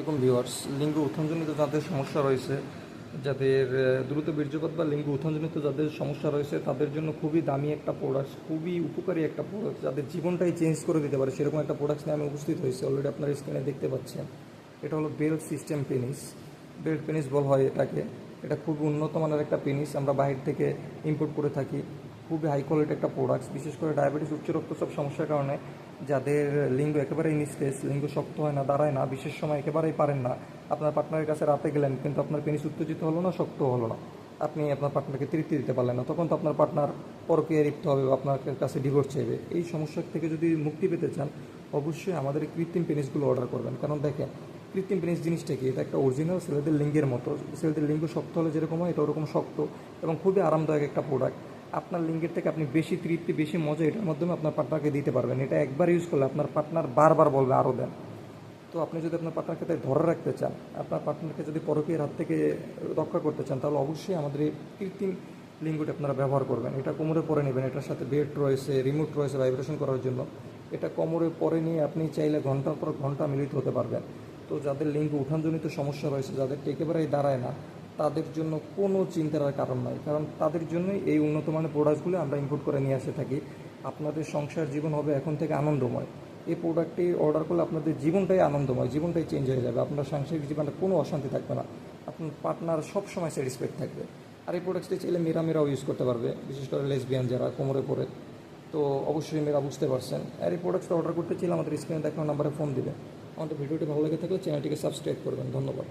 এরকম ভিউয়ার্স। লিঙ্গ উত্থানজনিত যাদের সমস্যা রয়েছে, যাদের দ্রুত বীর্যপাত বা লিঙ্গ উত্থানজনিত যাদের সমস্যা রয়েছে, তাদের জন্য খুবই দামি একটা প্রোডাক্ট খুবই উপকারী একটা প্রোডাক্ট যাদের জীবনটাই চেঞ্জ করে দিতে পারে। সেরকম একটা প্রোডাক্ট নিয়ে আমি উপস্থিত হয়েছি অলরেডি আপনার স্ক্রিনে দেখতে পাচ্ছেন এটা হলো belt system penis belt penis বলা হয় এটাকে। এটা খুব উন্নত মানের একটা পেনিস আমরা বাইরে থেকে ইম্পোর্ট করে থাকি। খুবই হাই কোয়ালিটি একটা প্রোডাক্ট বিশেষ করে ডায়াবেটিস উচ্চ রক্তচাপ সমস্যার কারণে যাদের লিঙ্গ একেবারেই নিস্তেজ, লিঙ্গ শক্ত হয় না, দাঁড়ায় না, বিশেষ সময় একেবারেই পারেন না, আপনার পার্টনারের কাছে রাতে গেলেন, কিন্তু আপনার পেনিস উত্তেজিত হলো না, শক্ত হলো না। আপনি আপনার পার্টনারকে তৃপ্তি দিতে পারলেন না, তখন তো আপনার পার্টনার পরকে লিপ্ত হবে বা আপনার কাছে ডিভোর্স চাইবে। এই সমস্যা থেকে যদি মুক্তি পেতে চান, অবশ্যই আমাদের কৃত্রিম পেনিসগুলো অর্ডার করবেন। কারণ দেখেন, কৃত্রিম পেনিস জিনিসটা কি? এটা একটা অরিজিনাল ছেলেদের লিঙ্গের মতো, ছেলেদের লিঙ্গ শক্ত হলে যেরকম হয়, এটা ওরকম শক্ত এবং খুবই আরামদায়ক একটা প্রোডাক্ট আপনার লিঙ্গের থেকে আপনি বেশি তৃপ্তি, বেশি মজা এটার মাধ্যমে আপনার পার্টনারকে দিতে পারবেন। এটা একবার ইউজ করলে আপনার পার্টনার বারবার বলবে আরও দেন। তো আপনি যদি আপনার পার্টনারকে তাই ধরে রাখতে চান, আপনার পার্টনারকে যদি পরকীয় হাত থেকে রক্ষা করতে চান, তাহলে অবশ্যই আমাদের এই কৃত্রিম লিঙ্গটি আপনারা ব্যবহার করবেন। এটা কোমরে পরে নেবেন, এটার সাথে বেড রয়েছে রিমোট রয়েছে ভাইব্রেশন করার জন্য। এটা কোমরে পরে নিয়ে আপনি চাইলে ঘণ্টার পর ঘণ্টা মিলিত হতে পারবেন। তো যাদের লিঙ্গ উঠানজনিত সমস্যা রয়েছে যাদের একেবারেই দাঁড়ায় না তাদের জন্য কোনো চিন্তার কারণ নয়। কারণ তাদের জন্যই এই উন্নত মানের প্রোডাক্টগুলো আমরা ইম্পোর্ট করে নিয়ে আসে থাকি। আপনাদের সংসার জীবন হবে এখন থেকে আনন্দময়। এই প্রোডাক্টটি অর্ডার করলে আপনাদের জীবনটাই আনন্দময়, জীবনটাই চেঞ্জ হয়ে যাবে। আপনার সাংসারিক জীবনে কোনো অশান্তি থাকবে না। আপনার পার্টনার সব সময় স্যাটিসফাইড থাকবে। আর এই প্রোডাক্টটি চাইলে মেয়েরা মেয়েরাও ইউজ করতে পারবে, বিশেষ করে লেসবিয়ান যারা কোমরে পড়ে তো অবশ্যই মেয়েরা বুঝতে পারছেন। আর এই প্রোডাক্টটা অর্ডার করতে চাইলে আমাদের স্ক্রিনে দেখানো নাম্বারে ফোন দিবে আমাদের ভিডিওটি ভালো লেগে থাকলে চ্যানেলটিকে সাবস্ক্রাইব করবেন। ধন্যবাদ।